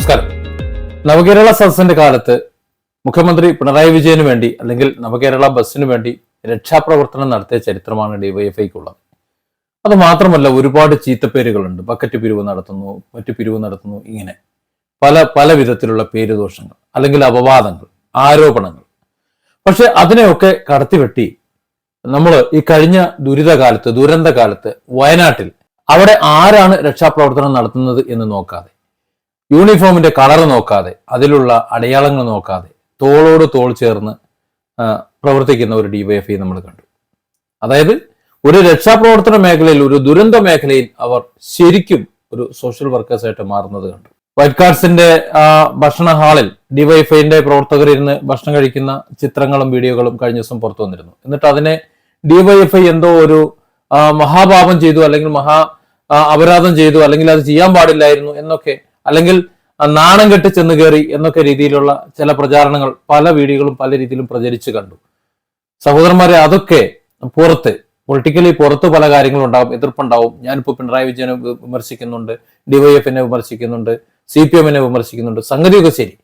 നമസ്കാരം. നവകേരള സദസ്സിന്റെ കാലത്ത് മുഖ്യമന്ത്രി പിണറായി വിജയന് വേണ്ടി അല്ലെങ്കിൽ നവകേരള ബസ്സിന് വേണ്ടി രക്ഷാപ്രവർത്തനം നടത്തിയ ചരിത്രമാണ് ഡിവൈഎഫ്ഐക്കുള്ളത്. അത് മാത്രമല്ല ഒരുപാട് ചീത്തപ്പേരുകളുണ്ട്. ബക്കറ്റ് പിരിവ് നടത്തുന്നു മറ്റു പിരിവ് നടത്തുന്നു ഇങ്ങനെ. പല പല വിധത്തിലുള്ള പേരുദോഷങ്ങൾ അല്ലെങ്കിൽ അപവാദങ്ങൾ ആരോപണങ്ങൾ. പക്ഷെ അതിനെയൊക്കെ കടത്തിവെട്ടി നമ്മൾ ഈ കഴിഞ്ഞ ദുരിതകാലത്ത് ദുരന്തകാലത്ത് വയനാട്ടിൽ അവിടെ ആരാണ് രക്ഷാപ്രവർത്തനം നടത്തുന്നത് എന്ന് നോക്കാതെ യൂണിഫോമിന്റെ കളർ നോക്കാതെ അതിലുള്ള അടയാളങ്ങൾ നോക്കാതെ തോളോട് തോൾ ചേർന്ന് പ്രവർത്തിക്കുന്ന ഒരു ഡിവൈഎഫ്ഐ നമ്മൾ കണ്ടു. അതായത് ഒരു രക്ഷാപ്രവർത്തന മേഖലയിൽ ഒരു ദുരന്ത മേഖലയിൽ അവർ ശരിക്കും ഒരു സോഷ്യൽ വർക്കേഴ്സായിട്ട് മാറുന്നത് കണ്ടു. വൈറ്റ് കാർഡ്സിന്റെ ഭക്ഷണ ഹാളിൽ ഡിവൈഎഫ്ഐന്റെ പ്രവർത്തകർ ഇരുന്ന് ഭക്ഷണം കഴിക്കുന്ന ചിത്രങ്ങളും വീഡിയോകളും കഴിഞ്ഞ ദിവസം പുറത്തു വന്നിരുന്നു. എന്നിട്ട് അതിനെ ഡിവൈഎഫ്ഐ എന്തോ ഒരു മഹാപാപം ചെയ്തു അല്ലെങ്കിൽ മഹാ അപരാധം ചെയ്തു അല്ലെങ്കിൽ അത് ചെയ്യാൻ പാടില്ലായിരുന്നു എന്നൊക്കെ അല്ലെങ്കിൽ നാണം കെട്ട് ചെന്ന് കയറി എന്നൊക്കെ രീതിയിലുള്ള ചില പ്രചാരണങ്ങൾ പല വീഡിയോകളും പല രീതിയിലും പ്രചരിച്ചു കണ്ടു. സഹോദരന്മാരെ അതൊക്കെ പുറത്ത് പൊളിറ്റിക്കലി പുറത്ത് പല കാര്യങ്ങളും ഉണ്ടാവും എതിർപ്പുണ്ടാവും. ഞാനിപ്പോൾ പിണറായി വിജയനെ വിമർശിക്കുന്നുണ്ട് ഡിവൈഎഫിനെ വിമർശിക്കുന്നുണ്ട് സി പി എമ്മിനെ വിമർശിക്കുന്നുണ്ട് സംഗതിയൊക്കെ ശരി.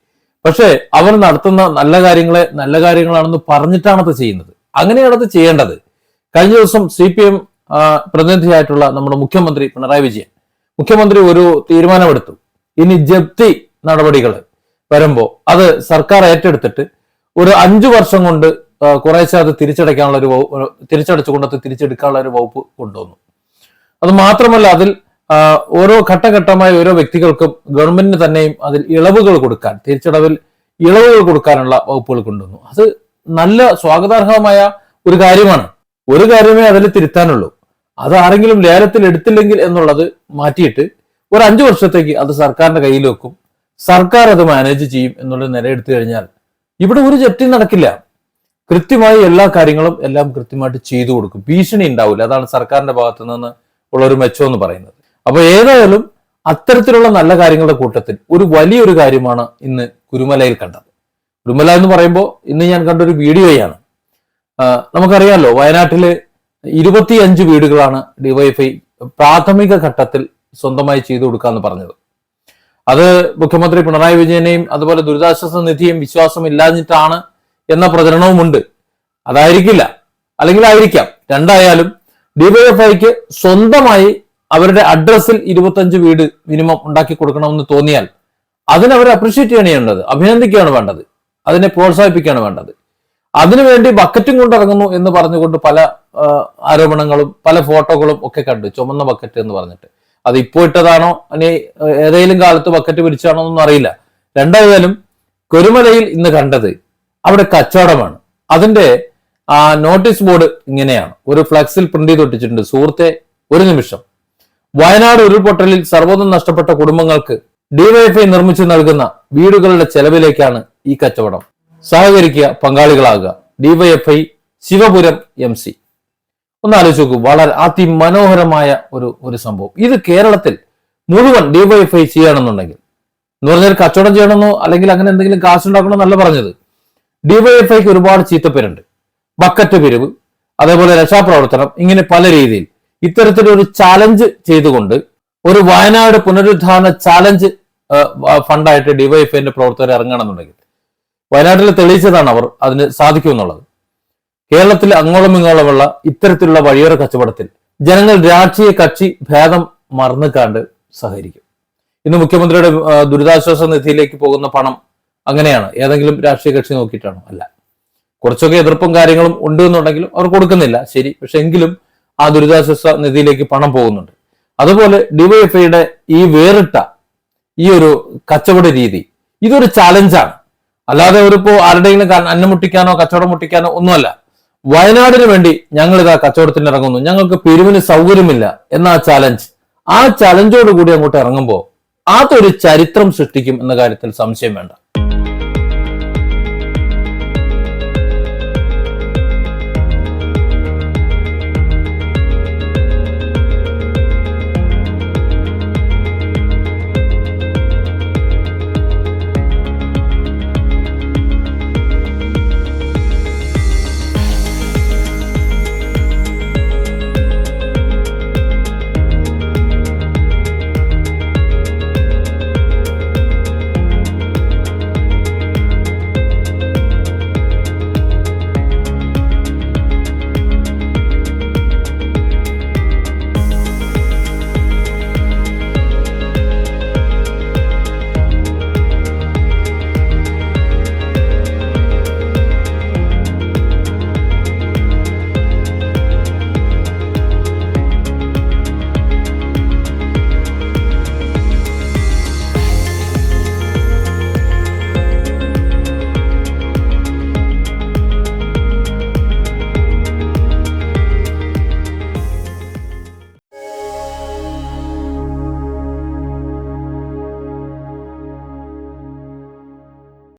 പക്ഷേ അവർ നടത്തുന്ന നല്ല കാര്യങ്ങളെ നല്ല കാര്യങ്ങളാണെന്ന് പറഞ്ഞിട്ടാണ് അത് ചെയ്യുന്നത്. അങ്ങനെയാണ് അത് ചെയ്യേണ്ടത്. കഴിഞ്ഞ ദിവസം സി പി എം പ്രതിനിധിയായിട്ടുള്ള നമ്മുടെ മുഖ്യമന്ത്രി പിണറായി വിജയൻ മുഖ്യമന്ത്രി ഒരു തീരുമാനമെടുത്തു. ഇനി ജപ്തി നടപടികൾ വരുമ്പോൾ അത് സർക്കാർ ഏറ്റെടുത്തിട്ട് ഒരു അഞ്ചു വർഷം കൊണ്ട് കുറേശ്ശെ അത് തിരിച്ചടയ്ക്കാനുള്ള ഒരു തിരിച്ചടച്ചുകൊണ്ട് അത് തിരിച്ചെടുക്കാനുള്ള ഒരു വകുപ്പ് കൊണ്ടുവന്നു. അത് മാത്രമല്ല അതിൽ ഓരോ ഘട്ടഘട്ടമായി ഓരോ വ്യക്തികൾക്കും ഗവൺമെന്റിന് തന്നെയും അതിൽ ഇളവുകൾ കൊടുക്കാൻ തിരിച്ചടവിൽ ഇളവുകൾ കൊടുക്കാനുള്ള വകുപ്പുകൾ കൊണ്ടുവന്നു. അത് നല്ല സ്വാഗതാർഹമായ ഒരു കാര്യമാണ്. ഒരു കാര്യമേ അതിൽ തിരുത്താനുള്ളൂ. അത് ആരെങ്കിലും ലേലത്തിൽ എടുത്തില്ലെങ്കിൽ എന്നുള്ളത് മാറ്റിയിട്ട് ഒരു അഞ്ചു വർഷത്തേക്ക് അത് സർക്കാരിന്റെ കയ്യിൽ വെക്കും. സർക്കാർ അത് മാനേജ് ചെയ്യും എന്നുള്ള നില എടുത്തു കഴിഞ്ഞാൽ ഇവിടെ ഒരു ജപ്തി നടക്കില്ല. കൃത്യമായി എല്ലാ കാര്യങ്ങളും എല്ലാം കൃത്യമായിട്ട് ചെയ്തു കൊടുക്കും. ഭീഷണി ഉണ്ടാവില്ല. അതാണ് സർക്കാരിന്റെ ഭാഗത്തു നിന്ന് ഉള്ള ഒരു മെച്ചം എന്ന് പറയുന്നത്. അപ്പൊ ഏതായാലും അത്തരത്തിലുള്ള നല്ല കാര്യങ്ങളുടെ കൂട്ടത്തിൽ ഒരു വലിയൊരു കാര്യമാണ് ഇന്ന് കുരുമലയിൽ കണ്ടത്. കുരുമല എന്ന് പറയുമ്പോൾ ഇന്ന് ഞാൻ കണ്ട ഒരു വീഡിയോയാണ്. ആ, നമുക്കറിയാലോ വയനാട്ടിൽ ഇരുപത്തിയഞ്ച് വീടുകളാണ് ഡിവൈഎഫ്ഐ പ്രാഥമിക ഘട്ടത്തിൽ സ്വന്തമായി ചെയ്തു കൊടുക്കാന്ന് പറഞ്ഞത്. അത് മുഖ്യമന്ത്രി പിണറായി വിജയനെയും അതുപോലെ ദുരിതാശ്വാസ നിധിയും വിശ്വാസം ഇല്ലാഞ്ഞിട്ടാണ് എന്ന പ്രചരണവുമുണ്ട്. അതായിരിക്കില്ല. അല്ലെങ്കിൽ ആയിരിക്കാം. രണ്ടായാലും ഡിവൈഎഫ്ഐക്ക് സ്വന്തമായി അവരുടെ അഡ്രസ്സിൽ ഇരുപത്തഞ്ച് വീട് മിനിമം ഉണ്ടാക്കി കൊടുക്കണമെന്ന് തോന്നിയാൽ അതിനെ അവർ അപ്രീഷിയേറ്റ് ചെയ്യണേണ്ടത് അഭിനന്ദിക്കുകയാണ് വേണ്ടത്. അതിനെ പ്രോത്സാഹിപ്പിക്കുകയാണ് വേണ്ടത്. അതിനുവേണ്ടി ബക്കറ്റും കൊണ്ടിറങ്ങുന്നു എന്ന് പറഞ്ഞുകൊണ്ട് പല ആരോപണങ്ങളും പല ഫോട്ടോകളും ഒക്കെ കണ്ടു ചുമന്ന ബക്കറ്റ് എന്ന് പറഞ്ഞിട്ട്. അത് ഇപ്പോൾ ഇട്ടതാണോ ഇനി ഏതെങ്കിലും കാലത്ത് ബക്കറ്റ് പിരിച്ചാണോ എന്നൊന്നും അറിയില്ല. രണ്ടായാലും കൊരുമലയിൽ ഇന്ന് കണ്ടത് അവിടെ കച്ചവടമാണ്. അതിന്റെ ആ നോട്ടീസ് ബോർഡ് ഇങ്ങനെയാണ്. ഒരു ഫ്ലക്സിൽ പ്രിന്റ് ചെയ്ത് ഒട്ടിച്ചിട്ടുണ്ട്. സുഹൃത്തെ ഒരു നിമിഷം. വയനാട് ഉരുൾപൊട്ടലിൽ സർവതും നഷ്ടപ്പെട്ട കുടുംബങ്ങൾക്ക് ഡിവൈഎഫ്ഐ നിർമ്മിച്ചു നൽകുന്ന വീടുകളുടെ ചെലവിലേക്കാണ് ഈ കച്ചവടം. സഹകരിക്കുക പങ്കാളികളാകുക. ഡിവൈഎഫ്ഐ ശിവപുരം എം സി ഒന്ന് ആലോചിച്ച് നോക്കൂ. വളരെ അതിമനോഹരമായ ഒരു ഒരു സംഭവം. ഇത് കേരളത്തിൽ മുഴുവൻ ഡിവൈഫൈ ചെയ്യണമെന്നുണ്ടെങ്കിൽ എന്ന് പറഞ്ഞാൽ കച്ചവടം ചെയ്യണമെന്നോ അല്ലെങ്കിൽ അങ്ങനെ എന്തെങ്കിലും കാശ് ഉണ്ടാക്കണമെന്നല്ല പറഞ്ഞത്. ഡിവൈഎഫ്ഐക്ക് ഒരുപാട് ചീത്തപ്പേരുണ്ട്. ബക്കറ്റ് പിരിവ് അതേപോലെ രക്ഷാപ്രവർത്തനം ഇങ്ങനെ പല രീതിയിൽ. ഇത്തരത്തിലൊരു ചാലഞ്ച് ചെയ്തുകൊണ്ട് ഒരു വയനാട് പുനരുദ്ധാരണ ചാലഞ്ച് ഫണ്ടായിട്ട് ഡിവൈഎഫ്ഐന്റെ പ്രവർത്തകർ ഇറങ്ങണമെന്നുണ്ടെങ്കിൽ വയനാട്ടിൽ തെളിയിച്ചതാണ് അവർ അതിന് സാധിക്കുമെന്നുള്ളത്. കേരളത്തിൽ അങ്ങോളം ഇങ്ങോളമുള്ള ഇത്തരത്തിലുള്ള വഴിയോര കച്ചവടത്തിൽ ജനങ്ങൾ രാഷ്ട്രീയ കക്ഷി ഭേദം മറന്നുകാണ്ട് സഹകരിക്കും. ഇന്ന് മുഖ്യമന്ത്രിയുടെ ദുരിതാശ്വാസ നിധിയിലേക്ക് പോകുന്ന പണം അങ്ങനെയാണ്. ഏതെങ്കിലും രാഷ്ട്രീയ കക്ഷി നോക്കിയിട്ടാണോ? അല്ല. കുറച്ചൊക്കെ എതിർപ്പും കാര്യങ്ങളും ഉണ്ട് എന്നുണ്ടെങ്കിലും അവർ കൊടുക്കുന്നില്ല. ശരി. പക്ഷെ എങ്കിലും ആ ദുരിതാശ്വാസ നിധിയിലേക്ക് പണം പോകുന്നുണ്ട്. അതുപോലെ ഡിവൈഎഫ്ഐയുടെ ഈ വേറിട്ട ഈ ഒരു കച്ചവട രീതി ഇതൊരു ചാലഞ്ചാണ് അല്ലാതെ അവരിപ്പോ ആരുടെയെങ്കിലും അന്നം മുട്ടിക്കാനോ കച്ചവടം മുട്ടിക്കാനോ ഒന്നുമല്ല. വയനാടിന് വേണ്ടി ഞങ്ങൾ ഇതാ കച്ചവടത്തിന് ഇറങ്ങുന്നു ഞങ്ങൾക്ക് പിരിവിന് സൗകര്യമില്ല എന്ന ആ ചാലഞ്ച് ആ ചലഞ്ചോട് കൂടി അങ്ങോട്ട് ഇറങ്ങുമ്പോൾ അതൊരു ചരിത്രം സൃഷ്ടിക്കും എന്ന കാര്യത്തിൽ സംശയം വേണ്ട.